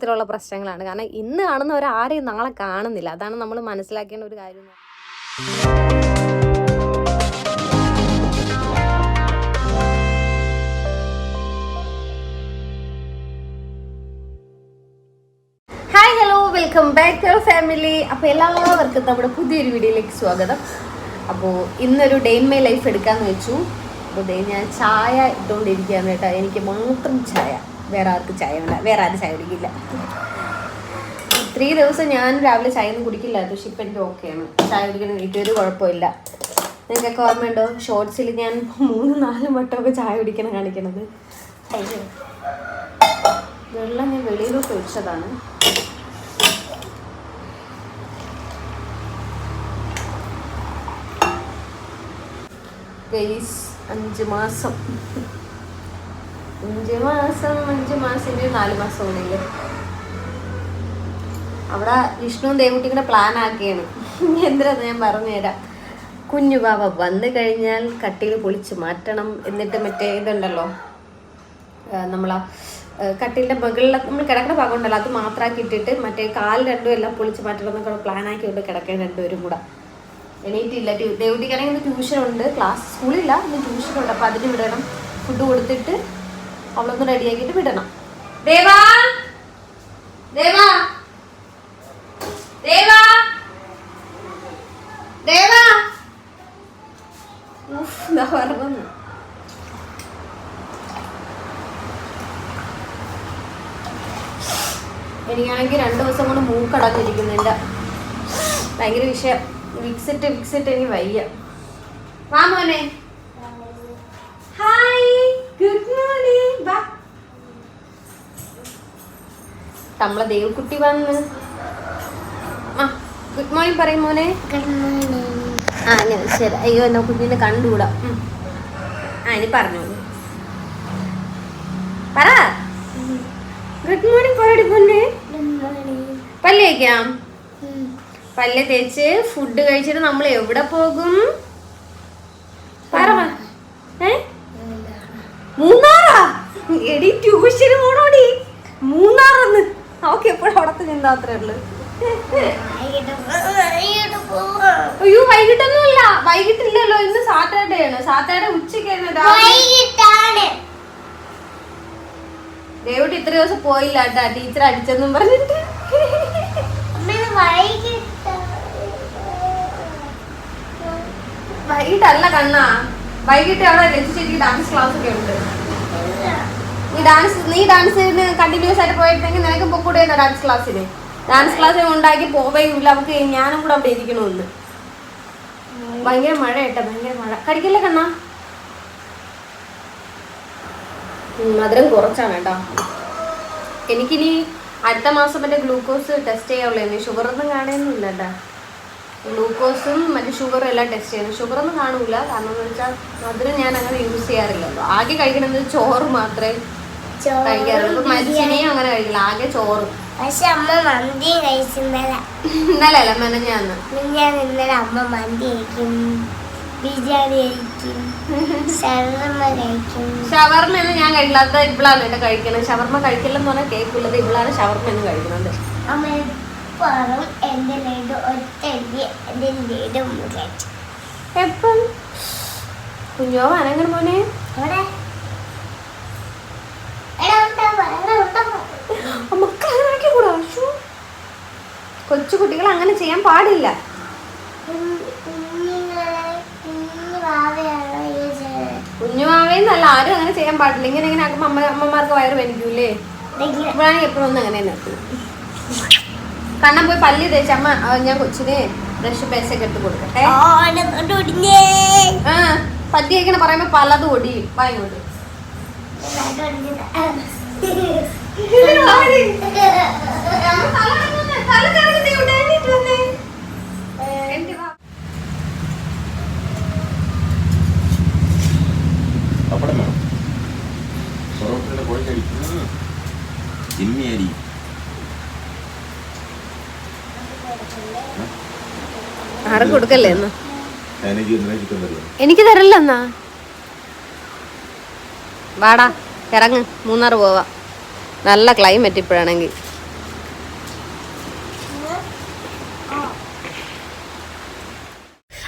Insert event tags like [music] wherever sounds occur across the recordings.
ഇത്തരമുള്ള പ്രശ്നങ്ങളാണ്. കാരണം ഇന്ന് കാണുന്ന ഒരാരെയും നാളെ കാണുന്നില്ല. അതാണ് നമ്മൾ മനസ്സിലാക്കേണ്ട ഒരു കാര്യം hi hello welcome back to family അപ്പോൾ എല്ലാവർക്കും നമ്മുടെ പുതിയൊരു വീഡിയോയിലേക്ക് സ്വാഗതം. അപ്പോൾ ഇന്നൊരു ഡേ മൈ ലൈഫ് എടുക്കാമെന്ന് വെച്ചു. അപ്പോൾ ഡേ ഞാൻ ചായ ഇട്ടുകൊണ്ടിരിക്കുകയാണ് കേട്ടോ. എനിക്ക് മാത്രം ചായ. വേറെ ആർക്കും ചായ വേണ്ട വേറെ ആരും ചായ കുടിക്കില്ല. ഇത്രയും ദിവസം ഞാൻ രാവിലെ ചായ ഒന്നും കുടിക്കില്ല പക്ഷെ ഇപ്പം എനിക്ക് ഓക്കെയാണ് ചായ കുടിക്കണം എനിക്കൊരു കുഴപ്പമില്ല. നിങ്ങൾക്കൊക്കെ ഓർമ്മയുണ്ടോ? ഷോർട്സിൽ ഞാൻ മൂന്ന് നാല് വട്ടമൊക്കെ ചായ കുടിക്കണം കാണിക്കണത്. വെള്ളം ഞാൻ വെളിയിലോട്ട് ഒഴിച്ചതാണ്. അഞ്ച് മാസം. അഞ്ച് മാസം അഞ്ച് മാസം നാല് മാസം കൂടിയില്ലേ. അവിടെ വിഷ്ണുവും ദേവുട്ടിയുടെ പ്ലാൻ ആക്കിയാണ്. എന്തിനാ ഞാൻ പറഞ്ഞുതരാം. കുഞ്ഞു ബാബ വന്നു കഴിഞ്ഞാൽ കട്ടിയിൽ പൊളിച്ച് മാറ്റണം എന്നിട്ട് മറ്റേ ഇതുണ്ടല്ലോ. നമ്മളാ കട്ടിലിന്റെ മുകളിൽ നമ്മൾ കിടക്കുന്ന ഭാഗം ഉണ്ടല്ലോ അത് മാത്രമാക്കി ഇട്ടിട്ട് മറ്റേ കാൽ രണ്ടും എല്ലാം പൊളിച്ച് മാറ്റണം എന്നൊക്കെ പ്ലാൻ ആക്കിയിട്ട് കിടക്കാൻ രണ്ടുപേരും കൂടെ. എണീറ്റില്ല. ട്യൂ ദേവുട്ടിക്കാണെങ്കിൽ ഇന്ന് ട്യൂഷൻ ഉണ്ട്. ക്ലാസ് സ്കൂളില്ല ഇന്ന് ട്യൂഷൻ ഉണ്ട്. അപ്പം അതിന് വിടണം ഫുഡ് കൊടുത്തിട്ട് അവളൊന്ന് റെഡിയാക്കിയിട്ട് വിടണം. ദേവാ! ദേവാ! ദേവാ. എനിക്കാണെങ്കിൽ രണ്ട് ദിവസം കൊണ്ട് മൂക്കടഞ്ഞിരിക്കുന്നു എന്റെ ഭയങ്കര വിഷയം. വിക്സിട്ട് വിക്സിട്ട് എനിക്ക് വയ്യ. വാ മോനെ. നമ്മളെ ദേവക്കുട്ടി വന്ന്. ആ ഗുഡ് മോർണിംഗ് പറയും മോനെ. ആ ഞാൻ ശരി. അയ്യോ എന്നാ കുഞ്ഞിനെ കണ്ടുകൂടാ. ആ ഇനി പറഞ്ഞു പറ. ഗുഡ് മോർണിംഗ് പറയടി പൊന്നെ. പല്ല് കഴിക്കാം പല്ല് തേച്ച് ഫുഡ് കഴിച്ചിട്ട് നമ്മൾ എവിടെ പോകും? പറ. ഏ? മൂന്നാറാ? എടി ട്യൂഷന് പോണോടി. അവക്ക് എപ്പോഴും അവിടത്തെ ചിന്താത്രേ ഉള്ളു. അയ്യോ വൈകിട്ടൊന്നുമില്ല. വൈകിട്ടില്ലല്ലോ ഇന്ന് സാറ്റർഡേ ആണ്. സാറ്റർഡേ ഉച്ചയ്ക്കാണ് ദേവിട്ട് ദേവട്ടി ഇത്ര ദിവസം പോയില്ല കേട്ടാ. ടീച്ചർ അടിച്ചെന്നും പറഞ്ഞിട്ട്. വൈകിട്ടല്ല കണ്ണാ. വൈകിട്ട് അവിടെ രജിസ്റ്റർ ഡാൻസ് ക്ലാസ് ഒക്കെ ഉണ്ട്. നീ ഡാൻസ് നീ ഡാൻസിന് കണ്ടിന്യൂസ് ആയിട്ട് പോയിരുന്നെങ്കിൽ നിനക്ക് പൊക്കൂടെ ഡാൻസ് ക്ലാസ്സിന് ഡാൻസ് ക്ലാസ്സിന് ഉണ്ടാക്കി പോവേയില്ല നമുക്ക് ഞാനും കൂടെ അവിടെ ഇരിക്കണമെന്ന് ഭയങ്കര മഴ കേട്ടോ ഭയങ്കര മഴ. കടിക്കില്ല കണ്ണാ? മധുരം കുറച്ചാണ് കേട്ടോ. എനിക്കിനി അടുത്ത മാസം മറ്റേ ഗ്ലൂക്കോസ് ടെസ്റ്റ് ചെയ്യാവുള്ളൂ ഷുഗർ ഒന്നും കാണുന്നില്ല കേട്ടോ. ഗ്ലൂക്കോസും മറ്റേ ഷുഗറും എല്ലാം ടെസ്റ്റ് ചെയ്യണം ഷുഗർ ഒന്നും കാണൂല കാരണം എന്ന് വെച്ചാൽ മധുരം ഞാൻ അങ്ങനെ യൂസ് ചെയ്യാറില്ലല്ലോ. ആകെ കഴിക്കണമെന്ന് ചോറ് മാത്രമേ കഴിക്കാറുള്ളൂ മരിച്ചിനെയും അങ്ങനെ കഴിക്കില്ല. ആകെ ചോറ്. പക്ഷെ അമ്മ മന്തി കഴിച്ചിന്നല. ഇന്നലെ അല്ല മെനഞ്ഞാന്ന് ഞാൻ ഇന്നലെ അമ്മ മന്തി കഴിക്കും. ബിരിയാണി കഴിക്കും. ശർമ്മ കഴിക്കും. ഷവർമ്മ ഒന്നും ഞാൻ കഴിക്കില്ല. അത് ഇവളാണ് കേട്ടോ കഴിക്കണത്. ഷവർമ്മ കഴിക്കില്ലെന്ന് പറഞ്ഞാൽ കേൾക്കില്ലത്. ഇവളാണ് ഷവർമ്മ എന്ന് കഴിക്കുന്നത്. അമ്മ എപ്പോഴും എന്റെ ലഡു ഒറ്റയ്ക്ക് എന്റെ ലഡു കഴിച്ചു. എപ്പം? കുഞ്ഞോ അനങ്ങണ മോനെ. അവിടെ എടാ ഉണ്ടാവുക എടാ ഉണ്ടാവുക മക്കൾ അങ്ങനെ ആക്കിക്കൂടാ. കൊച്ചു കുട്ടികൾ അങ്ങനെ ചെയ്യാൻ പാടില്ല? കുഞ്ഞുമാവേന്നല്ല ആരും അങ്ങനെ ചെയ്യാൻ പാടില്ല ഇങ്ങനെ ഇങ്ങനെ ആക്കുമ്പോൾ അമ്മ അമ്മമാർക്ക് വയറ് വലിക്കൂലേ ഇപ്പോഴാണെങ്കിൽ എപ്പോഴും ഒന്നും അങ്ങനെ തന്നെ കണ്ണം പോയി പല്ല് തേച്ച് അമ്മ ഞാൻ കൊച്ചിന് ബ്രഷ് പേസൊക്കെ എടുത്ത് കൊടുക്കട്ടെ ആ പല്ല് കഴിക്കണ പറയുമ്പോ പലതും ഒടിയും ഒടിഞ്ഞതാ. പപ്പടം വേണം. പൊറോട്ടയുടെ കൊടുക്കല്ലേ എന്നാ എനിക്ക് തരല്ലെന്നാ വാടാ ഇറങ്ങ്. മൂന്നാർ പോവാ. നല്ല ക്ലൈമറ്റ് ഇപ്പോഴാണെങ്കിൽ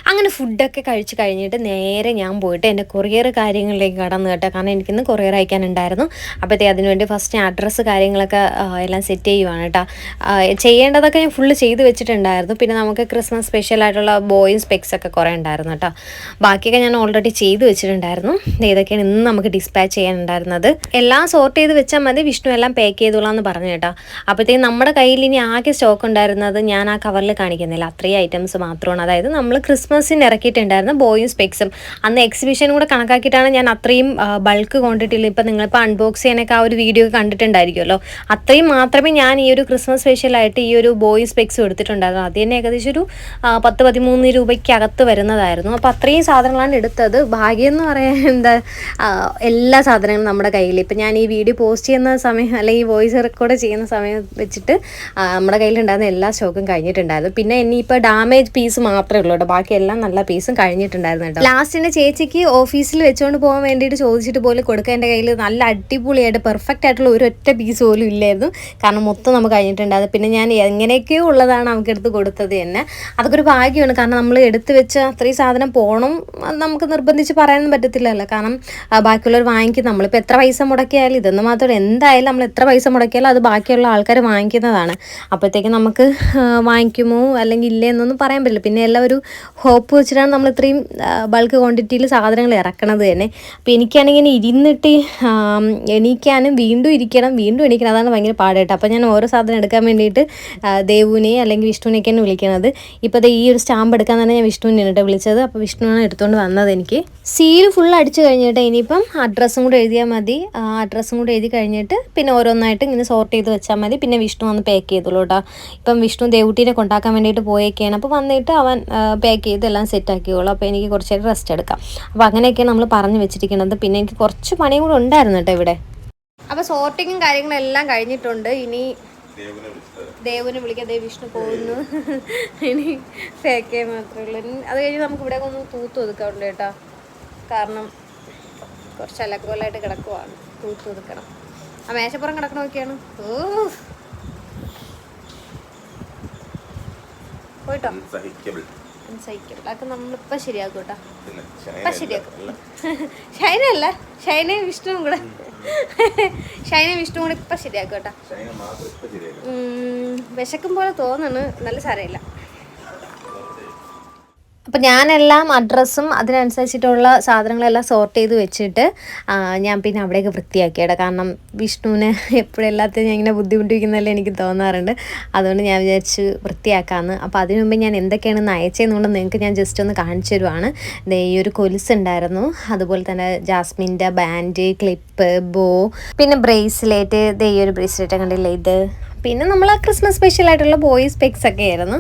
അങ്ങനെ ഫുഡൊക്കെ കഴിച്ച് കഴിഞ്ഞിട്ട് നേരെ ഞാൻ പോയിട്ട് എന്റെ കൊറിയർ കാര്യങ്ങളിലേക്ക് കടന്നു കേട്ടോ. കാരണം എനിക്കിന്ന് കൊറിയർ അയക്കാനുണ്ടായിരുന്നു. അപ്പോഴത്തേ അതിനുവേണ്ടി ഫസ്റ്റ് അഡ്രസ്സ് കാര്യങ്ങളൊക്കെ എല്ലാം സെറ്റ് ചെയ്യുവാണ് കേട്ടോ. ചെയ്യേണ്ടതൊക്കെ ഞാൻ ഫുള്ള് ചെയ്ത് വെച്ചിട്ടുണ്ടായിരുന്നു. പിന്നെ നമുക്ക് ക്രിസ്മസ് സ്പെഷ്യൽ ആയിട്ടുള്ള ബോയും സ്പെക്സ് ഒക്കെ കുറേ ഉണ്ടായിരുന്നു കേട്ടോ. ബാക്കിയൊക്കെ ഞാൻ ഓൾറെഡി ചെയ്ത് വെച്ചിട്ടുണ്ടായിരുന്നു. ഇതൊക്കെയാണ് ഇന്ന് നമുക്ക് ഡിസ്പാച്ച് ചെയ്യാനുണ്ടായിരുന്നത്. എല്ലാം സോർട്ട് ചെയ്ത് വെച്ചാൽ മതി. വിഷ്ണു എല്ലാം പാക്ക് ചെയ്തോളാം എന്ന് പറഞ്ഞു കേട്ടോ. അപ്പോഴത്തേക്കും നമ്മുടെ കയ്യിൽ ഇനി ആകെ സ്റ്റോക്ക് ഉണ്ടായിരുന്നത് ഞാൻ ആ കവറിൽ കാണിക്കുന്നില്ല. അത്രയും ഐറ്റംസ് മാത്രമാണ്. അതായത് നമ്മൾ ക്രിസ്മസിന് ഇറക്കിയിട്ടുണ്ടായിരുന്ന ബോയും സ്പെക്സും. അന്ന് എക്സിബിഷൻ കൂടെ കണക്കാക്കിയിട്ടാണ് ഞാൻ അത്രയും ബൾക്ക് ക്വാണ്ടിറ്റിയിൽ ഇപ്പം നിങ്ങളിപ്പോൾ അൺബോക്സ് ചെയ്യാനൊക്കെ ആ ഒരു വീഡിയോ കണ്ടിട്ടുണ്ടായിരിക്കുമല്ലോ. അത്രയും മാത്രമേ ഞാൻ ഈ ഒരു ക്രിസ്മസ് സ്പെഷ്യലായിട്ട് ഈ ഒരു ബോയും സ്പെക്സും എടുത്തിട്ടുണ്ടായിരുന്നു അത് തന്നെ ഏകദേശം ഒരു പത്ത് പതിമൂന്ന് രൂപയ്ക്കകത്ത് വരുന്നതായിരുന്നു. അപ്പോൾ അത്രയും സാധനങ്ങളാണ് എടുത്തത്. ഭാഗ്യം എന്ന് പറയാൻ എന്താ എല്ലാ സാധനങ്ങളും നമ്മുടെ കയ്യിൽ ഇപ്പം ഞാൻ ഈ വീഡിയോ പോസ്റ്റ് ചെയ്യുന്ന സമയം അല്ലെങ്കിൽ ഈ വോയിസ് റെക്കോർഡ് ചെയ്യുന്ന സമയം വെച്ചിട്ട് നമ്മുടെ കയ്യിലുണ്ടായിരുന്ന എല്ലാ സ്റ്റോക്കും കഴിഞ്ഞിട്ടുണ്ടായിരുന്നു. പിന്നെ ഇനിയിപ്പോൾ ഡാമേജ് പീസ് മാത്രമേ ഉള്ളൂ കേട്ടോ. ബാക്കി നല്ല പീസും കഴിഞ്ഞിട്ടുണ്ടായിരുന്നു കേട്ടോ. ലാസ്റ്റ് എന്റെ ചേച്ചിക്ക് ഓഫീസിൽ വെച്ചോണ്ട് പോകാൻ വേണ്ടിയിട്ട് ചോദിച്ചിട്ട് പോലും കൊടുക്കാൻ എന്റെ കയ്യിൽ നല്ല അടിപൊളിയായിട്ട് പെർഫെക്റ്റ് ആയിട്ടുള്ള ഒരു ഒറ്റ പീസ് പോലും ഇല്ലായിരുന്നു. കാരണം മൊത്തം നമുക്ക് കഴിഞ്ഞിട്ടുണ്ടായിരുന്നു. പിന്നെ ഞാൻ എങ്ങനെയൊക്കെയോ ഉള്ളതാണ് നമുക്ക് എടുത്ത് കൊടുത്തത് തന്നെ. അതൊക്കെ ഒരു ഭാഗ്യമാണ്. കാരണം നമ്മൾ എടുത്ത് വെച്ച അത്രയും സാധനം പോകണം നമുക്ക് നിർബന്ധിച്ച് പറയാനൊന്നും പറ്റത്തില്ലല്ലോ. കാരണം ബാക്കിയുള്ളവർ വാങ്ങിക്കും. നമ്മളിപ്പോൾ എത്ര പൈസ മുടക്കിയാലും ഇതെന്ന് മാത്രമല്ല. എന്തായാലും നമ്മൾ എത്ര പൈസ മുടക്കിയാലും അത് ബാക്കിയുള്ള ആൾക്കാർ വാങ്ങിക്കുന്നതാണ്. അപ്പോഴത്തേക്കും നമുക്ക് വാങ്ങിക്കുമോ? അല്ലെങ്കിൽ ഇല്ലേ എന്നൊന്നും പറയാൻ പറ്റില്ല. പിന്നെ എല്ലാം ഒരു ഹോപ്പ് വെച്ചിട്ടാണ് നമ്മൾ ഇത്രയും ബൾക്ക് ക്വാണ്ടിറ്റിയിൽ സാധനങ്ങൾ ഇറക്കണത് തന്നെ. അപ്പോൾ എനിക്കാണെങ്കിൽ ഇങ്ങനെ ഇരുന്നിട്ട് എണീക്കാനും വീണ്ടും ഇരിക്കണം വീണ്ടും എണീക്കണം. അതാണ് ഭയങ്കര പാടായിട്ട്. അപ്പോൾ ഞാൻ ഓരോ സാധനം എടുക്കാൻ വേണ്ടിയിട്ട് ദേവുവിനെ അല്ലെങ്കിൽ വിഷ്ണുവിനെയൊക്കെയാണ് വിളിക്കുന്നത് ഇപ്പോൾ ഈ ഒരു സ്റ്റാമ്പ് എടുക്കാൻ തന്നെ ഞാൻ വിഷ്ണുവിനെ കേട്ടോ വിളിച്ചത്. അപ്പോൾ വിഷ്ണുവാണ് എടുത്തുകൊണ്ട് വന്നത് എനിക്ക്. സീൽ ഫുൾ അടിച്ചു കഴിഞ്ഞിട്ട് ഇനിയിപ്പം അഡ്രസ്സും കൂടെ എഴുതിയാൽ മതി. അഡ്രസ്സും കൂടെ എഴുതി കഴിഞ്ഞിട്ട് പിന്നെ ഓരോന്നായിട്ട് ഇങ്ങനെ സോർട്ട് ചെയ്ത് വെച്ചാൽ മതി. പിന്നെ വിഷ്ണു വന്ന് പാക്ക് ചെയ്തോളൂ കേട്ടോ. ഇപ്പം വിഷ്ണു ദേവുട്ടീനെ കൊണ്ടാക്കാൻ വേണ്ടിയിട്ട് പോയേക്കാണ്. അപ്പോൾ വന്നിട്ട് അവൻ പാക്ക് ചെയ്ത് എല്ലാം സെറ്റ് ആക്കിയോളൂ അപ്പോൾ എനിക്ക് കുറച്ച് നേരം റെസ്റ്റ് എടുക്കാം. അപ്പോൾ അങ്ങനെയൊക്കെയാണ് നമ്മൾ പറഞ്ഞു വെച്ചിരിക്കുന്നത്. പിന്നെ എനിക്ക് കുറച്ച് പണിയും കൂടെ ഉണ്ടായിരുന്നു കേട്ടോ ഇവിടെ. അപ്പോൾ സോർട്ടിങ്ങും കാര്യങ്ങളും എല്ലാം കഴിഞ്ഞിട്ടുണ്ട്. ഇനി ദേവനെ വിളിക്കാം. ദേവ് വിഷ്ണു പോകുന്നു. ഇനി തേക്കേ മാത്രമേ ഉള്ളൂ. ഇനി അത് കഴിഞ്ഞ് നമുക്ക് ഇവിടെ ഒന്ന് തൂത്ത് ഒതുക്കാറുണ്ട് കേട്ടോ. കാരണം കുറച്ച് അലക്കോലായിട്ട് കിടക്കുവാണ്. തൂത്ത് ഒതുക്കണം. ആ മേശപ്പുറം കിടക്കണ നോക്കിയാണ് ഓ പോയിട്ടോ? സഹിക്കബിൾ. സഹിക്കബിൾ അതൊക്കെ നമ്മളിപ്പോൾ ശരിയാക്കും കേട്ടോ പിന്നെ ഇപ്പം ശരിയാക്കും. ഷൈന അല്ല ഷൈനയും വിഷ്ണുവും കൂടെ. [laughs] ഷൈനയും വിഷ്ണുവും കൂടെ ഇപ്പം ശരിയാക്കും കേട്ടോ. വിശക്കും പോലെ തോന്നുന്നു നല്ല സാരമില്ല അപ്പം ഞാനെല്ലാം അഡ്രസ്സും അതിനനുസരിച്ചിട്ടുള്ള സാധനങ്ങളെല്ലാം സോർട്ട് ചെയ്ത് വെച്ചിട്ട് ഞാൻ പിന്നെ അവിടെയൊക്കെ വൃത്തിയാക്കിയട കാരണം വിഷ്ണുവിനെ [laughs] എപ്പോഴും എല്ലാത്തിനും ഞാൻ ഇങ്ങനെ ബുദ്ധിമുട്ടിക്കുന്നതല്ലേ എനിക്ക് തോന്നാറുണ്ട്. അതുകൊണ്ട് ഞാൻ വിചാരിച്ച് വൃത്തിയാക്കാമെന്ന് അപ്പോൾ അതിനു മുമ്പ് ഞാൻ എന്തൊക്കെയാണെന്ന് അയച്ചതെന്നുകൊണ്ട് നിങ്ങൾക്ക് ഞാൻ ജസ്റ്റ് ഒന്ന് കാണിച്ചു തരുവാണ്. ഈ ഒരു കൊലുസ് ഉണ്ടായിരുന്നു. അതുപോലെ തന്നെ ജാസ്മിന്റെ ബാൻഡ് ക്ലിപ്പ് ബോ പിന്നെ ബ്രേസ്ലെറ്റ് ഈ ഒരു ബ്രേസ്ലെറ്റ് കണ്ടില്ലേ ഇത്? പിന്നെ നമ്മൾ ആ ക്രിസ്മസ് സ്പെഷ്യൽ ആയിട്ടുള്ള ബോയ്സ് സ്പെക്സ് ഒക്കെ ആയിരുന്നു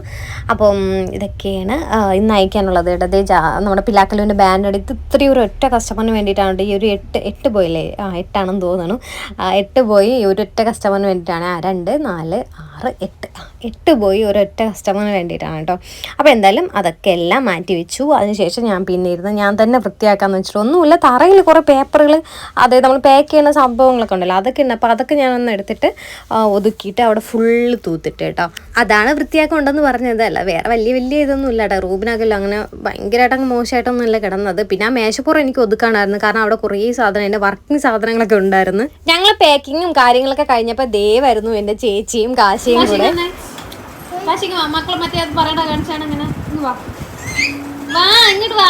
അപ്പം ഇതൊക്കെയാണ് ആ, ഇന്ന് അയക്കാനുള്ളത് കേട്ടോ. ജാ നമ്മുടെ പിലാക്കലുവിന്റെ ബാൻഡ് എടുത്ത് ഇത്രയും ഒരു ഒറ്റ കസ്റ്റമറിന് വേണ്ടിയിട്ടാണ് ഈ ഒരു എട്ട് എട്ട് ബോയില്ലേ ആ എട്ടാണെന്ന് തോന്നുന്നു. ആ, എട്ട് ബോയ് ഒരു ഒറ്റ കസ്റ്റമറിന് വേണ്ടിയിട്ടാണ്. ആ രണ്ട് നാല് ആറ് എട്ട്. എട്ട് പോയി ഒരൊറ്റ കസ്റ്റമറിന് വേണ്ടിയിട്ടാണ് കേട്ടോ. അപ്പോൾ എന്തായാലും അതൊക്കെ എല്ലാം മാറ്റി വെച്ചു. അതിനുശേഷം ഞാൻ പിന്നെ ഇരുന്ന് ഞാൻ തന്നെ വൃത്തിയാക്കാമെന്ന് വെച്ചിട്ട് ഒന്നുമില്ല തറയിൽ കുറേ പേപ്പറുകൾ അതായത് നമ്മൾ പാക്ക് ചെയ്യുന്ന സംഭവങ്ങളൊക്കെ ഉണ്ടല്ലോ അതൊക്കെ ഉണ്ട്. അപ്പോൾ അതൊക്കെ ഞാനൊന്ന് എടുത്തിട്ട് ഒതുക്കിയിട്ട് അവിടെ ഫുള്ള് തൂത്തിട്ട് കേട്ടോ. അതാണ് വൃത്തിയാക്കുണ്ടെന്ന് പറഞ്ഞത്. അല്ല വേറെ വലിയ വലിയ ഇതൊന്നും ഇല്ല കേട്ടോ. റൂബിനകല്ലോ അങ്ങനെ ഭയങ്കരമായിട്ട് അങ്ങ് മോശമായിട്ടൊന്നും കിടന്നത്. പിന്നെ ആ മേശപ്പുറം എനിക്ക് ഒതുക്കാനായിരുന്നു. കാരണം അവിടെ കുറേ സാധനം എന്റെ വർക്കിംഗ് സാധനങ്ങളൊക്കെ ഉണ്ടായിരുന്നു. ഞങ്ങൾ പാക്കിങ്ങും കാര്യങ്ങളൊക്കെ കഴിഞ്ഞപ്പോൾ ദേവായിരുന്നു എന്റെ ചേച്ചിയും കാശിയും കൂടെ മക്കളെ മറ്റേ അത് പറയണ കാണിച്ചാണ് ഇങ്ങനെ. വാ. വാ ഇങ്ങോട്ട് വാ.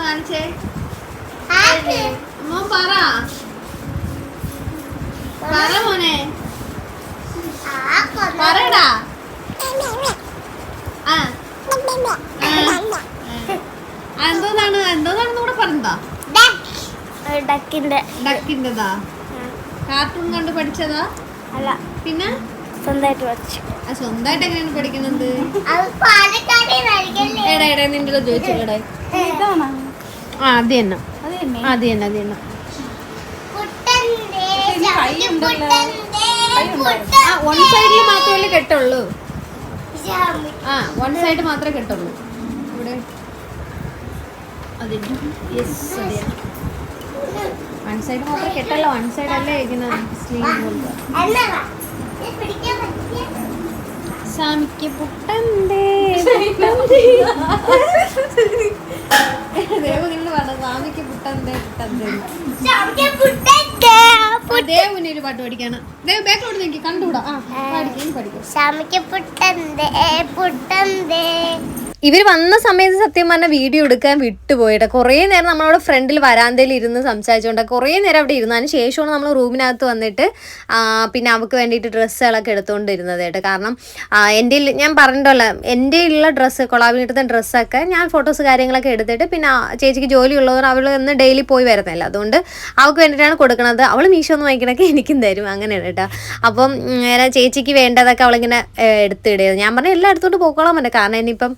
കാണിച്ചേ? അമ്മ പറ. പറ മോനെ. പറയടാ. ആ. എന്തോന്നാണ്? എന്തോന്നാണെന്ന് കൂടെ പറഞ്ഞതാ ഡക്കിന്റെ. ഡക്കിന്റെതാ? കാർട്ടൂൺ കണ്ട് പഠിച്ചതാ? അല്ല. പിന്നെ? സ്വന്തമായിട്ട് വച്ചു ആ സ്വന്തമായിട്ട് എങ്ങനെയാണ് പഠിക്കുന്നത്? എടാ എടാ നിന്റെ ചോദിച്ചോടെ ആ അത് തന്നെ. അത് തന്നെ. അത് തന്നെ കൈ ഉണ്ടല്ലോ. ആ വൺ സൈഡിൽ മാത്രമല്ലേ കെട്ടുള്ളൂ. ആ വൺ സൈഡ് മാത്രമേ കെട്ടുള്ളൂ. ഇവിടെ. അതിന്റെ യെസ് അതെ വൺ സൈഡ് മാത്രം കെട്ടല്ല വൺ സൈഡ് അല്ലേ ഇരിക്കുന്നത്? സ്ലീവ് പോലത്തെ. സ്വാമിക്ക് പുട്ടന്തേ ദേവകിന്ന് പറഞ്ഞു സാമിക്ക് പുട്ടന്തേ പുട്ടന്തേ. ദേവുവിന് ഒരു പാട്ട് പഠിക്കാണ്. ദേവ് ബാക്കിലോട്ട് നോക്കി കണ്ടുകൂടാ? ആ പഠിക്കും. പഠിക്കും പുട്ടന്തേ പുട്ടന്തേ ഇവർ വന്ന സമയത്ത് സത്യം പറഞ്ഞ വീഡിയോ എടുക്കാൻ വിട്ടുപോയിട്ട്. കുറേ നേരം നമ്മളവിടെ ഫ്രണ്ടിൽ വരാന്തയിൽ ഇരുന്ന് സംസാരിച്ചുകൊണ്ട് കുറേ നേരം അവിടെ ഇരുന്നതിന് ശേഷമാണ് നമ്മൾ റൂമിനകത്ത് വന്നിട്ട് പിന്നെ അവൾക്ക് വേണ്ടിയിട്ട് ഡ്രസ്സുകളൊക്കെ എടുത്തുകൊണ്ടിരുന്നത് കേട്ടോ കാരണം എന്റെ ഞാൻ പറഞ്ഞിട്ടുള്ള എന്റെ ഉള്ള ഡ്രസ്സ് കൊളാബിന് എടുത്ത ഡ്രസ്സൊക്കെ ഞാൻ ഫോട്ടോസ് കാര്യങ്ങളൊക്കെ എടുത്തിട്ട് പിന്നെ ചേച്ചിക്ക് ജോലി ഉള്ളവർ അവൾ ഇന്ന് ഡെയിലി പോയി വരുന്നില്ല അതുകൊണ്ട് അവൾക്ക് വേണ്ടിയിട്ടാണ് കൊടുക്കുന്നത് അവൾ മീശോ ഒന്ന് വാങ്ങിക്കണൊക്കെ എനിക്കും തരും. അങ്ങനെയാണ് കേട്ടോ അപ്പം ചേച്ചിക്ക് വേണ്ടതൊക്കെ അവളിങ്ങനെ എടുത്തിടുന്നത് ഞാൻ പറഞ്ഞ എല്ലാം എടുത്തോണ്ട് പോക്കോളാൻ പറ്റും കാരണം ഇനിയിപ്പം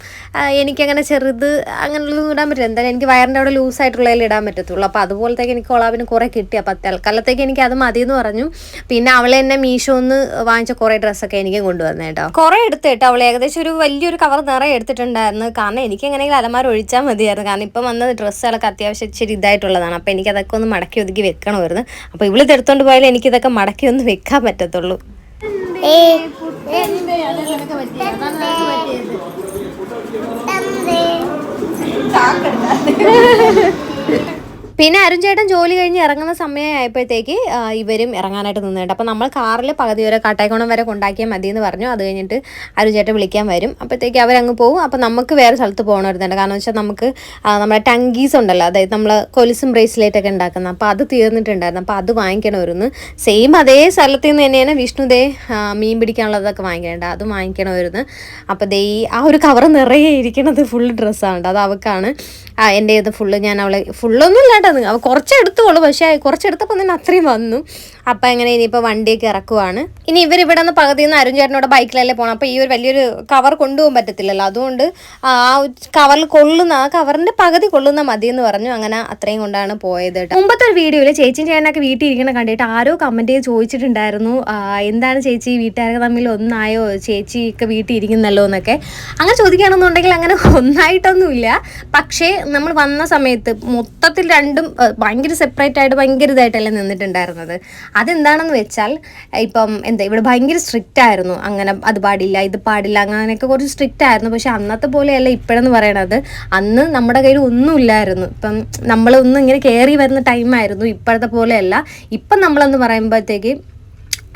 എനിക്കങ്ങനെ ചെറുത് അങ്ങനെയുള്ളതൊന്നും ഇടാൻ പറ്റില്ല. എന്തായാലും എനിക്ക് വയറിന്റെ അവിടെ ലൂസ് ലൂസായിട്ടുള്ളതിൽ ഇടാൻ പറ്റത്തുള്ളൂ. അപ്പോൾ അതുപോലത്തേക്ക് എനിക്ക് കൊളാബിന് കുറേ കിട്ടി. അപ്പോൾ തൽക്കാലത്തേക്ക് എനിക്ക് അത് മതി എന്ന് പറഞ്ഞു. പിന്നെ അവളെ എന്നെ മീഷോന്ന് വാങ്ങിച്ച കുറേ ഡ്രസ്സൊക്കെ എനിക്കും കൊണ്ടുവന്നേ കേട്ടോ കുറേ എടുത്ത് കേട്ടോ അവൾ ഏകദേശം ഒരു വലിയൊരു കവർ നിറയെ എടുത്തിട്ടുണ്ടായിരുന്നു. കാരണം എനിക്ക് എങ്ങനെയെങ്കിലും അലമാര ഒഴിച്ചാൽ മതിയായിരുന്നു. കാരണം ഇപ്പം വന്ന ഡ്രസ്സുകളൊക്കെ അത്യാവശ്യം ഇച്ചിരി ഇതായിട്ടുള്ളതാണ്. അപ്പോൾ എനിക്ക് അതൊക്കെ ഒന്ന് മടക്കി ഒതുക്കി വെക്കണമായിരുന്നു. അപ്പോൾ ഇവളിത് എടുത്തുകൊണ്ട് പോയാലും എനിക്കിതൊക്കെ മടക്കി ഒന്ന് വെക്കാൻ പറ്റത്തുള്ളൂ. ഏ [laughs] 咋整啊 [laughs] പിന്നെ അരുൺ ചേട്ടൻ ജോലി കഴിഞ്ഞ് ഇറങ്ങുന്ന സമയമായപ്പോഴത്തേക്ക് ഇവരും ഇറങ്ങാനായിട്ട് നിന്നിട്ട് അപ്പോൾ നമ്മൾ കാറിൽ പകുതി വരെ കാട്ടായിക്കോണം വരെ കൊണ്ടാക്കിയാൽ മതി എന്ന് പറഞ്ഞു. അത് കഴിഞ്ഞിട്ട് അരുൺ ചേട്ടൻ വിളിക്കാൻ വരും. അപ്പോഴത്തേക്ക് അവരങ്ങ് പോകും അപ്പോൾ നമുക്ക് വേറെ സ്ഥലത്ത് പോകണമായിരുന്നുണ്ട് കാരണം വെച്ചാൽ നമുക്ക് നമ്മുടെ ടങ്കീസ് ഉണ്ടല്ലോ അതായത് നമ്മൾ കൊലുസും ബ്രേസ്ലെറ്റ് ഒക്കെ ഉണ്ടാക്കുന്ന അപ്പോൾ അത് തീർന്നിട്ടുണ്ടായിരുന്നു. അപ്പോൾ അത് വാങ്ങിക്കണമായിരുന്നു സെയിം അതേ സ്ഥലത്ത് നിന്ന് തന്നെയാണ് വിഷ്ണുദേ മീൻ പിടിക്കാനുള്ളതൊക്കെ വാങ്ങിക്കേണ്ട അത് വാങ്ങിക്കണമായിരുന്നു അപ്പോൾ ദേ ആ ഒരു കവർ നിറയെ ഇരിക്കണത് ഫുൾ ഡ്രസ്സാണ് അത് അവൾക്കാണ് എന്റെ ഇത് ഫുള്ള് ഞാൻ അവളെ ഫുള്ളൊന്നും ഇല്ലാട്ടോ അവ കുറച്ച് എടുത്തോളൂ പക്ഷേ കുറച്ചെടുത്തപ്പോൾ തന്നെ അത്രയും വന്നു. അപ്പം എങ്ങനെ ഇനിയിപ്പോൾ വണ്ടിയൊക്കെ ഇറക്കുവാണ്. ഇനി ഇവരിവിടെ നിന്ന് പകുതി നിന്ന് അരുഞ്ചേട്ടനോട് ബൈക്കിലല്ലേ പോകണം അപ്പോൾ ഈ ഒരു വലിയൊരു കവർ കൊണ്ടുപോകാൻ പറ്റത്തില്ലല്ലോ. അതുകൊണ്ട് ആ കവറിൽ കൊള്ളുന്ന ആ കവറിന്റെ പകുതി കൊള്ളുന്ന മതി എന്ന് പറഞ്ഞു. അങ്ങനെ അത്രയും കൊണ്ടാണ് പോയത് കേട്ടോ. മുമ്പത്തെ ഒരു വീഡിയോയിൽ ചേച്ചിയും ചേട്ടനൊക്കെ വീട്ടിൽ ഇരിക്കണം കണ്ടിട്ട് ആരോ കമന്റ് ചോദിച്ചിട്ടുണ്ടായിരുന്നു. എന്താണ് ചേച്ചി വീട്ടുകാരൊക്കെ തമ്മിൽ ഒന്നായോ? ചേച്ചി ഒക്കെ വീട്ടിൽ ഇരിക്കുന്നല്ലോ എന്നൊക്കെ. അങ്ങനെ ചോദിക്കുകയാണെന്നുണ്ടെങ്കിൽ അങ്ങനെ ഒന്നായിട്ടൊന്നുമില്ല. പക്ഷേ നമ്മൾ വന്ന സമയത്ത് മൊത്തത്തിൽ രണ്ടും ആ, ഭയങ്കര സെപ്പറേറ്റ് ആയിട്ട് ഭയങ്കര ഇതായിട്ടല്ലേ നിന്നിട്ടുണ്ടായിരുന്നത്. അതെന്താണെന്ന് വെച്ചാൽ ഇപ്പം എന്താ ഇവിടെ ഭയങ്കര സ്ട്രിക്റ്റ് ആയിരുന്നു. അങ്ങനെ അത് പാടില്ല ഇത് പാടില്ല അങ്ങനെയൊക്കെ കുറച്ച് സ്ട്രിക്റ്റ് ആയിരുന്നു. പക്ഷെ അന്നത്തെ പോലെയല്ല ഇപ്പോഴെന്ന് പറയണത്. അന്ന് നമ്മുടെ കയ്യിൽ ഒന്നും ഇല്ലായിരുന്നു. ഇപ്പം നമ്മളൊന്നും ഇങ്ങനെ കയറി വരുന്ന ടൈമായിരുന്നു ഇപ്പോഴത്തെ പോലെയല്ല. ഇപ്പം നമ്മളെന്ന് പറയുമ്പോഴത്തേക്ക്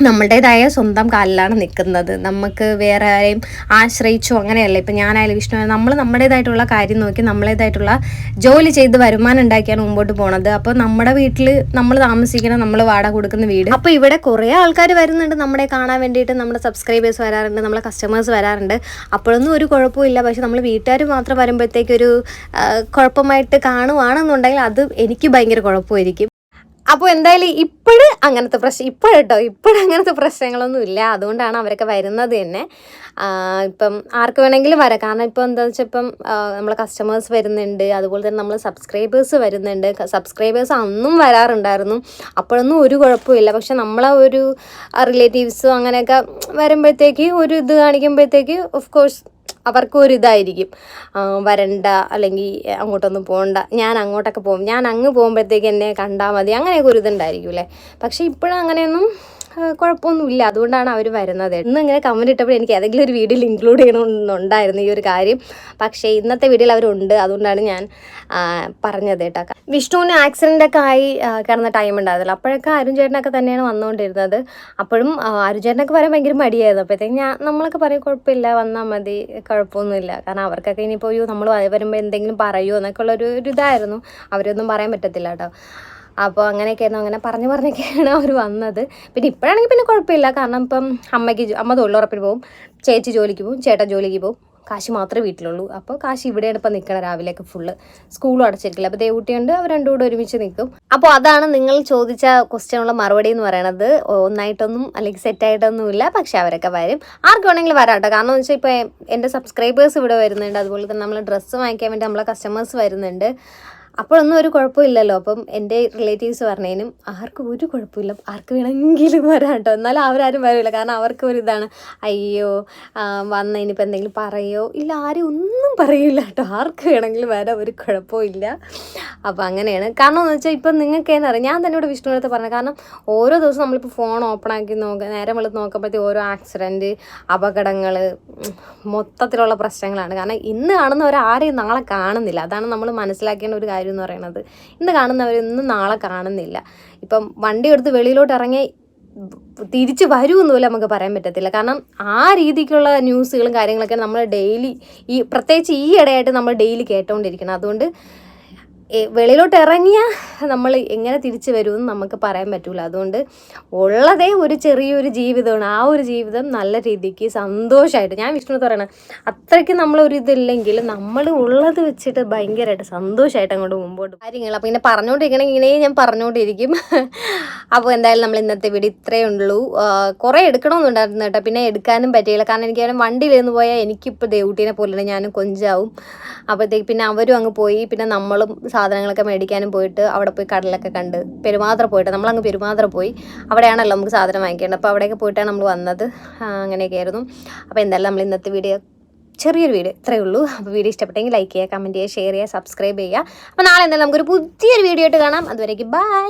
നമ്മളുടേതായ സ്വന്തം കാലിലാണ് നിൽക്കുന്നത് നമുക്ക് വേറെ ആരെയും ആശ്രയിച്ചോ അങ്ങനെയല്ല. ഇപ്പം ഞാനായാലും വിഷ്ണു നമ്മൾ നമ്മുടേതായിട്ടുള്ള കാര്യം നോക്കി നമ്മളേതായിട്ടുള്ള ജോലി ചെയ്ത് വരുമാനം ഉണ്ടാക്കിയാണ് മുമ്പോട്ട് പോണത്. അപ്പോൾ നമ്മുടെ വീട്ടിൽ നമ്മൾ താമസിക്കണം നമ്മൾ വാടക കൊടുക്കുന്ന വീട്. അപ്പോൾ ഇവിടെ കുറേ ആൾക്കാർ വരുന്നുണ്ട് നമ്മളെ കാണാൻ വേണ്ടിയിട്ട്. നമ്മുടെ സബ്സ്ക്രൈബേഴ്സ് വരാറുണ്ട് നമ്മളെ കസ്റ്റമേഴ്സ് വരാറുണ്ട്. അപ്പോഴൊന്നും ഒരു കുഴപ്പമില്ല പക്ഷെ നമ്മൾ വീട്ടുകാർ മാത്രം വരുമ്പോഴത്തേക്കൊരു കുഴപ്പമായിട്ട് കാണുവാണെന്നുണ്ടെങ്കിൽ അത് എനിക്ക് ഭയങ്കര കുഴപ്പമായിരിക്കും. അപ്പോൾ എന്തായാലും ഇപ്പോഴും അങ്ങനത്തെ പ്രശ്നം ഇപ്പോഴട്ടോ ഇപ്പോഴും അങ്ങനത്തെ പ്രശ്നങ്ങളൊന്നും ഇല്ല. അതുകൊണ്ടാണ് അവരൊക്കെ വരുന്നത് തന്നെ. ഇപ്പം ആർക്ക് വേണമെങ്കിലും വരാം. കാരണം ഇപ്പോൾ എന്താണെന്ന് വെച്ചാൽ ഇപ്പം നമ്മളെ കസ്റ്റമേഴ്സ് വരുന്നുണ്ട്. അതുപോലെ തന്നെ നമ്മൾ സബ്സ്ക്രൈബേഴ്സ് വരുന്നുണ്ട്. സബ്സ്ക്രൈബേഴ്സ് അന്നും വരാറുണ്ടായിരുന്നു. അപ്പോഴൊന്നും ഒരു കുഴപ്പമില്ല പക്ഷെ നമ്മളെ ഒരു റിലേറ്റീവ്സും അങ്ങനെയൊക്കെ വരുമ്പോഴത്തേക്ക് ഒരു ഇത് കാണിക്കുമ്പോഴത്തേക്ക് ഓഫ് കോഴ്സ് അവർക്കും ഒരു വരണ്ട അല്ലെങ്കിൽ അങ്ങോട്ടൊന്നും പോകണ്ട ഞാൻ അങ്ങോട്ടൊക്കെ പോകും. ഞാൻ അങ്ങ് പോകുമ്പോഴത്തേക്ക് എന്നെ കണ്ടാൽ മതി അങ്ങനെയൊക്കെ ഒരു ഇതുണ്ടായിരിക്കും അല്ലേ? പക്ഷേ ഇപ്പോഴും അങ്ങനെയൊന്നും കുഴപ്പമൊന്നുമില്ല. അതുകൊണ്ടാണ് അവർ വരുന്നത്. ഇന്ന് ഇങ്ങനെ കമന്റ് ഇട്ടപ്പോൾ എനിക്ക് ഏതെങ്കിലും ഒരു വീഡിയോയിൽ ഇൻക്ലൂഡ് ചെയ്യണമെന്നുണ്ടായിരുന്നു ഈ ഒരു കാര്യം. പക്ഷേ ഇന്നത്തെ വീഡിയോയിൽ അവരുണ്ട്. അതുകൊണ്ടാണ് ഞാൻ പറഞ്ഞത് കേട്ടോ. വിഷ്ണുവിന് ആക്സിഡന്റ് ഒക്കെ ആയി കിടന്ന ടൈം ഉണ്ടായിരുന്നില്ല. അപ്പോഴൊക്കെ അരുൺ ചേട്ടനൊക്കെ തന്നെയാണ് വന്നുകൊണ്ടിരുന്നത്. അപ്പോഴും അരുൺ ചേട്ടനൊക്കെ വരാൻ ഭയങ്കര മടിയായിരുന്നു. അപ്പോഴത്തേക്ക് ഞാൻ നമ്മളൊക്കെ പറയും കുഴപ്പമില്ല വന്നാൽ മതി. കുഴപ്പമൊന്നുമില്ല. കാരണം അവർക്കൊക്കെ ഇനിയിപ്പോൾ നമ്മൾ വരുമ്പോൾ എന്തെങ്കിലും പറയുമോ എന്നൊക്കെ ഉള്ളൊരു ഇതായിരുന്നു. അവരൊന്നും പറയാൻ പറ്റത്തില്ല കേട്ടോ. അപ്പോൾ അങ്ങനെയൊക്കെയായിരുന്നു. അങ്ങനെ പറഞ്ഞു പറഞ്ഞൊക്കെയാണ് അവർ വന്നത്. പിന്നെ ഇപ്പോഴാണെങ്കിൽ പിന്നെ കുഴപ്പമില്ല. കാരണം ഇപ്പം അമ്മയ്ക്ക് അമ്മ തൊഴിലുറപ്പിന് പോകും ചേച്ചി ജോലിക്ക് പോകും ചേട്ടൻ ജോലിക്ക് പോകും കാശ് മാത്രമേ വീട്ടിലുള്ളൂ. അപ്പോൾ കാശ് ഇവിടെയാണ് ഇപ്പം നിൽക്കണം രാവിലെയൊക്കെ ഫുള്ള് സ്കൂളും അടച്ചിരിക്കില്ല. അപ്പോൾ ദേവൂട്ടിയുണ്ട്. അവർ രണ്ടും കൂടെ ഒരുമിച്ച് നിൽക്കും. അപ്പോൾ അതാണ് നിങ്ങൾ ചോദിച്ച ക്വസ്റ്റ്യനുള്ള മറുപടി എന്ന് പറയണത്. ഒന്നായിട്ടൊന്നും അല്ലെങ്കിൽ സെറ്റായിട്ടൊന്നും ഇല്ല പക്ഷെ അവരൊക്കെ വരും. ആർക്ക് വേണമെങ്കിലും വരാം കേട്ടോ. കാരണം എന്ന് വെച്ചാൽ ഇപ്പോൾ എന്റെ സബ്സ്ക്രൈബേഴ്സ് ഇവിടെ വരുന്നുണ്ട്. അതുപോലെ തന്നെ നമ്മൾ ഡ്രസ്സ് വാങ്ങിക്കാൻ വേണ്ടി നമ്മളെ കസ്റ്റമേഴ്സ് വരുന്നുണ്ട്. അപ്പോഴൊന്നും ഒരു കുഴപ്പമില്ലല്ലോ. അപ്പം എന്റെ റിലേറ്റീവ്സ് പറഞ്ഞതിനും ആർക്കും ഒരു കുഴപ്പമില്ല. ആർക്ക് വേണമെങ്കിലും വരാം കേട്ടോ. എന്നാലും അവരാരും വരില്ല. കാരണം അവർക്ക് ഒരു ഇതാണ് അയ്യോ വന്ന ഇനിയിപ്പോൾ എന്തെങ്കിലും പറയോ? ഇല്ല ആരും ഒന്നും പറയില്ല കേട്ടോ. ആർക്ക് വേണമെങ്കിലും വരാം. ഒരു കുഴപ്പമില്ല അപ്പോൾ അങ്ങനെയാണ്. കാരണം എന്ന് വെച്ചാൽ ഇപ്പം നിങ്ങൾക്ക് എന്നറിയാം ഞാൻ തന്നെ ഇവിടെ വിഷ്ണുവിനടുത്ത് പറഞ്ഞു കാരണം ഓരോ ദിവസം നമ്മളിപ്പോൾ ഫോൺ ഓപ്പൺ ആക്കി നോക്കുക നേരെ വെളുത്ത് നോക്കുമ്പോഴത്തേക്ക് ഓരോ ആക്സിഡന്റ് അപകടങ്ങൾ മൊത്തത്തിലുള്ള പ്രശ്നങ്ങളാണ്. കാരണം ഇന്ന് കാണുന്നവരാരെയും നാളെ കാണുന്നില്ല. അതാണ് നമ്മൾ മനസ്സിലാക്കേണ്ട ഒരു കാര്യം. എന്ന് പറയുന്നത് ഇന്ന് കാണുന്നവരൊന്നും നാളെ കാണുന്നില്ല. ഇപ്പം വണ്ടി എടുത്ത് വെളിയിലോട്ട് ഇറങ്ങി തിരിച്ച് വരുമെന്ന് പോലും നമുക്ക് പറയാൻ പറ്റത്തില്ല. കാരണം ആ രീതിക്കുള്ള ന്യൂസുകളും കാര്യങ്ങളൊക്കെ നമ്മൾ ഡെയിലി ഈ പ്രത്യേകിച്ച് ഈ ഇടയായിട്ട് നമ്മൾ ഡെയിലി കേട്ടോണ്ടിരിക്കണം അതുകൊണ്ട് വെളിയിലോട്ട് ഇറങ്ങിയാൽ നമ്മൾ എങ്ങനെ തിരിച്ചു വരുമെന്ന് നമുക്ക് പറയാൻ പറ്റില്ല അതുകൊണ്ട് ഉള്ളതേ ഒരു ചെറിയൊരു ജീവിതമാണ്. ആ ഒരു ജീവിതം നല്ല രീതിക്ക് സന്തോഷമായിട്ട് ഞാൻ വിഷ്ണു പറയണം അത്രയ്ക്ക് നമ്മളൊരു ഇതില്ലെങ്കിൽ നമ്മൾ ഉള്ളത് വെച്ചിട്ട് ഭയങ്കരമായിട്ട് സന്തോഷമായിട്ട് അങ്ങോട്ട് മുമ്പോട്ട് കാര്യങ്ങൾ. അപ്പോൾ ഇങ്ങനെ പറഞ്ഞുകൊണ്ടിരിക്കണം ഇങ്ങനെ ഞാൻ പറഞ്ഞുകൊണ്ടിരിക്കും അപ്പോൾ എന്തായാലും നമ്മൾ ഇന്നത്തെ വീട് ഇത്രയേ ഉള്ളൂ. കുറേ എടുക്കണമെന്നുണ്ടായിരുന്നു കേട്ടോ. പിന്നെ എടുക്കാനും പറ്റിയില്ല. കാരണം എനിക്ക് അങ്ങനെ വണ്ടിയിലിരുന്ന് പോയാൽ എനിക്കിപ്പോൾ ദേവൂട്ടീനെ പോലെ ഞാനും കൊഞ്ചാവും. അപ്പോഴത്തേക്ക് പിന്നെ അവരും അങ്ങ് പോയി. പിന്നെ നമ്മളും സാധനങ്ങളൊക്കെ മേടിക്കാനും പോയിട്ട് അവിടെ പോയി കടലൊക്കെ കണ്ട് പെരുമാത്ര പോയിട്ട് നമ്മളങ്ങ് പെരുമാത്ര പോയി. അവിടെയാണല്ലോ നമുക്ക് സാധനം വാങ്ങിക്കേണ്ടത്. അപ്പോൾ അവിടെയൊക്കെ പോയിട്ടാണ് നമ്മൾ വന്നത്. അങ്ങനെയൊക്കെ ആയിരുന്നു. അപ്പോൾ എന്തായാലും നമ്മൾ ഇന്നത്തെ വീഡിയോ ചെറിയൊരു വീഡിയോ ഇത്രയേ ഉള്ളൂ. അപ്പോൾ വീഡിയോ ഇഷ്ടപ്പെട്ടെങ്കിൽ ലൈക്ക് ചെയ്യുക കമന്റ് ചെയ്യുക ഷെയർ ചെയ്യുക സബ്സ്ക്രൈബ് ചെയ്യുക. അപ്പോൾ നാളെ എന്തായാലും നമുക്കൊരു പുതിയൊരു വീഡിയോ ആയിട്ട് കാണാം. അതുവരേക്ക് ബൈ